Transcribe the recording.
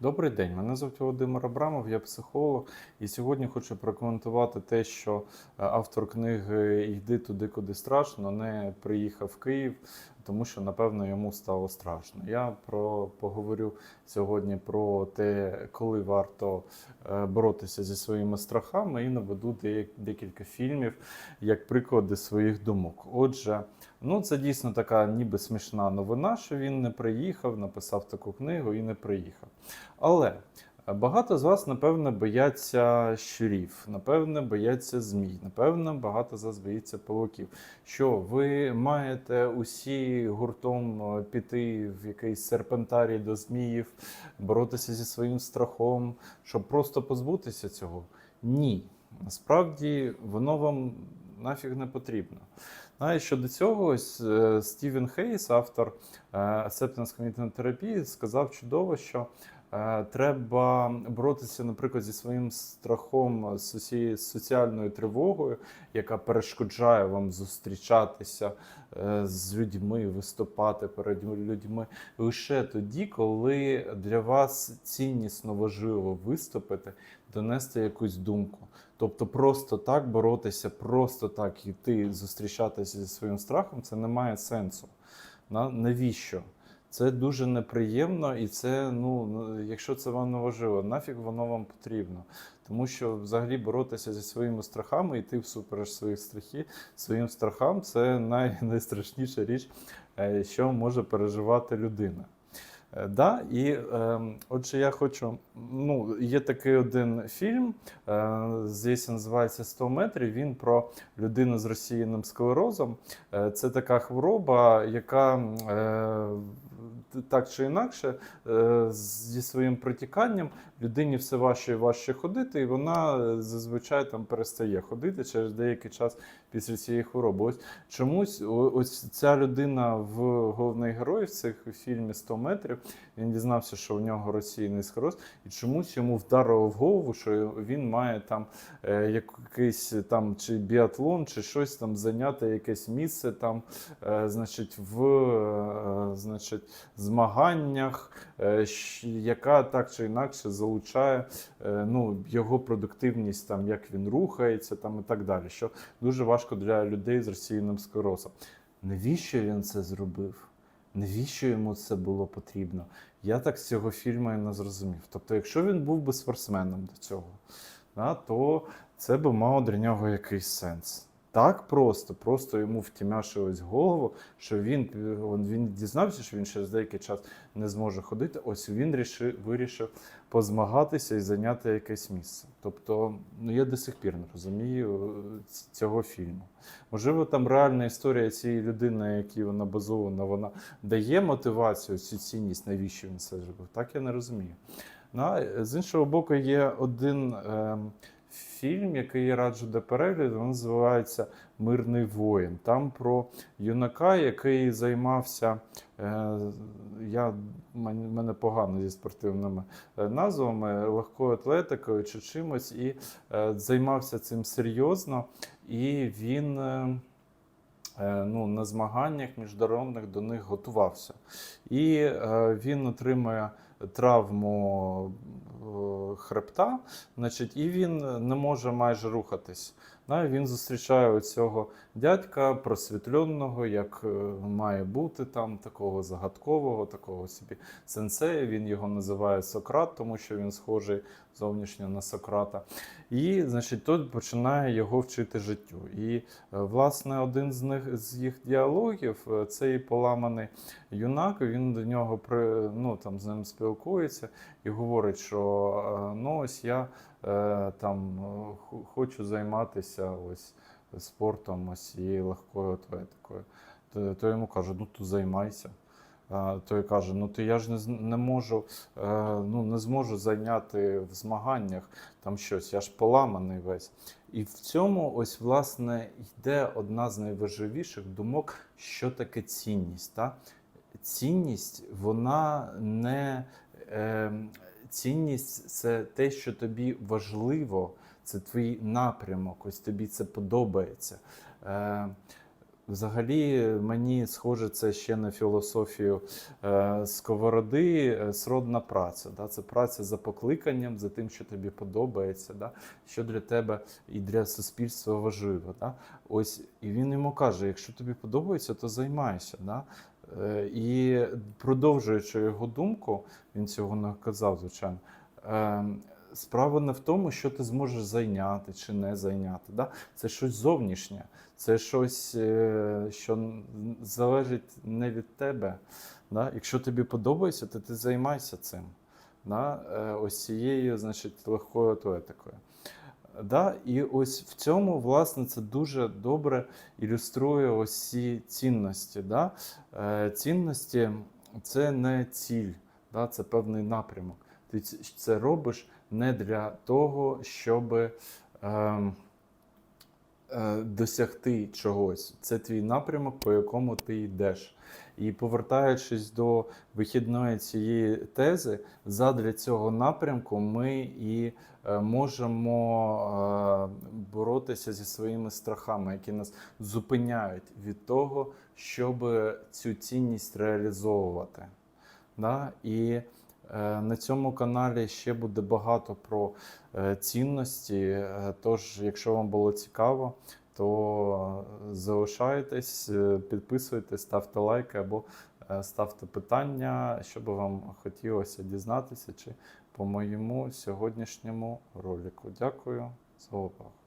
Добрий день, мене звуть Володимир Абрамов, я психолог, і сьогодні хочу прокоментувати те, що е, автор книги Йди туди, куди страшно, не приїхав в Київ, тому що напевно йому стало страшно. Я про поговорю сьогодні про те, коли варто е, боротися зі своїми страхами, і наведу декілька фільмів як приклади своїх думок. Отже, ну це дійсно така ніби смішна новина, що він не приїхав, написав таку книгу і не приїхав. Але багато з вас, напевне, бояться щурів, напевне, бояться змій, напевне, багато з вас боїться павуків. Що ви маєте усі гуртом е, піти в якийсь серпентарій до зміїв, боротися зі своїм страхом, щоб просто позбутися цього? Ні. Насправді воно вам нафіг не потрібно. Знаєш, щодо цього, ось е, Стівен Хейс, автор Acceptance Commitment Therapy, сказав чудово, що треба боротися, наприклад, зі своїм страхом, з соціальною тривогою, яка перешкоджає вам зустрічатися е, з людьми, виступати перед людьми лише тоді, коли для вас ціннісно важливо виступити, донести якусь думку. Тобто просто так боротися, просто так йти зустрічатися зі своїм страхом, це не має сенсу. На- Навіщо? Це дуже неприємно, і це, ну, ну, якщо це вам не важливо, нафіг воно вам потрібно. Тому що взагалі боротися зі своїми страхами, йти всупереч своїх страхів, своїм страхам це най, найстрашніша річ, е, що може переживати людина. Е, Да, і е, отже, я хочу. Ну, є такий один фільм, е, здається, називається «100 метрів. Він про людину з розсіяним склерозом. Е, це така хвороба, яка е, так чи інакше, е, зі своїм протіканням людині все важче і важче ходити, і вона е, зазвичай там перестає ходити через деякий час після цієї хвороби. Ось чомусь ось ця людина в головний герой в цих фільмі 100 метрів. Він дізнався, що у нього російний склероз, і чомусь йому вдарило в голову, що він має там е, якийсь там чи біатлон, чи щось там зайняти якесь місце там, значить, в значить, змаганнях, е, яка так чи інакше залучає е, ну, його продуктивність, там, як він рухається там, і так далі. Що дуже важко для людей з розсіяним склерозом. Навіщо він це зробив? Навіщо йому це було потрібно? Я так з цього фільму і не зрозумів. Тобто, якщо він був би спортсменом до цього, да, то це би мало для нього якийсь сенс. Так просто, просто йому втімяшилось голову, що він, він, дізнався, що він через деякий час не зможе ходити. Ось він рішив, вирішив позмагатися і зайняти якесь місце. Тобто, ну я до сих пір не розумію е, цього фільму. Можливо, там реальна історія цієї людини, на якій вона базована, вона дає мотивацію, цю цінність, навіщо він це зробив. Так я не розумію. Ну, а з іншого боку, є один ем, фільм, який я раджу до перегляду, він називається Мирний воїн. Там про юнака, який займався. Е, я, мен- мене погано зі спортивними е, назвами, легкою атлетикою чи чимось, і е, займався цим серйозно. І він ну, на змаганнях міжнародних до них готувався. І він отримує травму хребта, значить, і він не може майже рухатись. Він зустрічає цього дядька просвітленого, як е, має бути там, такого загадкового, такого собі сенсея. Він його називає Сократ, тому що він схожий зовнішньо на Сократа. І, значить, тут починає його вчити життю. І, е, власне, один з них з їх діалогів е, цей поламаний юнак. Він до нього при ну там з ним спілкується і говорить, що е, ну ось я е, там е, хочу займатися ось спортом, ось цією легкою атлетикою. То, то йому каже, ну то займайся. Той каже: ну то я ж не, не можу, е, ну не зможу зайняти в змаганнях там щось, я ж поламаний весь. І в цьому ось власне йде одна з найважливіших думок, що таке цінність. Та? Цінність, вона не е, цінність це те, що тобі важливо, це твій напрямок, ось тобі це подобається. Е, Взагалі, мені схоже це ще на філософію е, сковороди, е, сродна праця. Да? Це праця за покликанням, за тим, що тобі подобається, да? що для тебе і для суспільства важливо. Да? Ось і він йому каже: якщо тобі подобається, то займайся. Да? Е, І продовжуючи його думку, він цього не казав, звичайно. е, Справа не в тому, що ти зможеш зайняти чи не зайняти. Да? Це щось зовнішнє, це щось, е, що залежить не від тебе. Да? Якщо тобі подобається, то ти займайся цим. Да? Е, Ось цією, значить, легкою атлетикою. Да? І ось в цьому, власне, це дуже добре ілюструє ось ці цінності. Да? Е, Цінності це не ціль, да? це певний напрямок. Ти це робиш не для того, щоб ем, е, досягти чогось. Це твій напрямок, по якому ти йдеш. І повертаючись до вихідної цієї тези, задля цього напрямку ми і е, можемо е, боротися зі своїми страхами, які нас зупиняють від того, щоб цю цінність реалізовувати. Да? І е, на цьому каналі ще буде багато про цінності. Тож, якщо вам було цікаво, то залишайтесь, е, підписуйтесь, ставте лайки або е, ставте питання, що би вам хотілося дізнатися, чи по моєму сьогоднішньому ролику. Дякую за увагу.